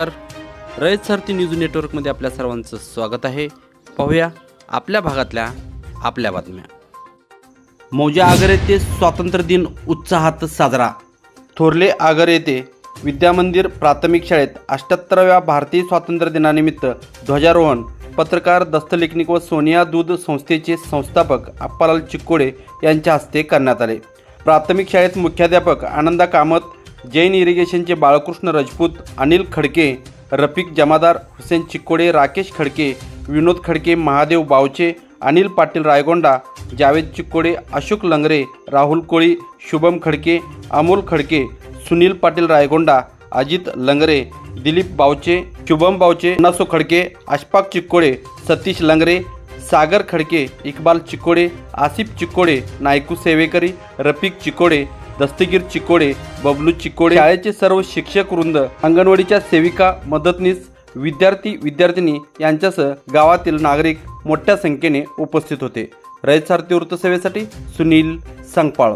तर रयत सारथी न्यूज नेटवर्कमध्ये आपल्या सर्वांचं स्वागत आहे. पाहूया आपल्या भागातल्या आपल्या बातम्या. मौजा आगर येथे स्वातंत्र्य दिन उत्साहात साजरा. थोरले आगर येथे विद्यामंदिर प्राथमिक शाळेत अष्ट्याहत्तराव्या भारतीय स्वातंत्र्य दिनानिमित्त ध्वजारोहण पत्रकार दस्तलेखनिक व सोनिया दूध संस्थेचे संस्थापक अप्पालाल चिक्कोडे यांच्या हस्ते करण्यात आले. प्राथमिक शाळेत मुख्याध्यापक आनंदा कामत जैन इरिगेशनचे बाळकृष्ण राजपूत अनिल खडके रफिक जमादार हुसेन चिक्कोडे राकेश खडके विनोद खडके महादेव बावचे अनिल पाटील रायगोंडा जावेद चिक्कोडे अशोक लंगरे राहुल कोळी शुभम खडके अमोल खडके सुनील पाटील रायगोंडा अजित लंगरे दिलीप बावचे शुभम बावचे नसो खडके अशफाक चिक्कोडे सतीश लंगरे सागर खडके इक्बाल चिकोडे आसिफ चिकोडे नायकू सेवेकरी रफिक चिकोडे दस्तगीर चिकोडे बबलू चिकोडे शाळेचे सर्व शिक्षक वृंद अंगणवाडीच्या सेविका मदतनीस विद्यार्थी विद्यार्थिनी यांच्यासह गावातील नागरिक मोठ्या संख्येने उपस्थित होते. रयत सारथी वृत्तसेवेसाठी सुनील संगपाळ.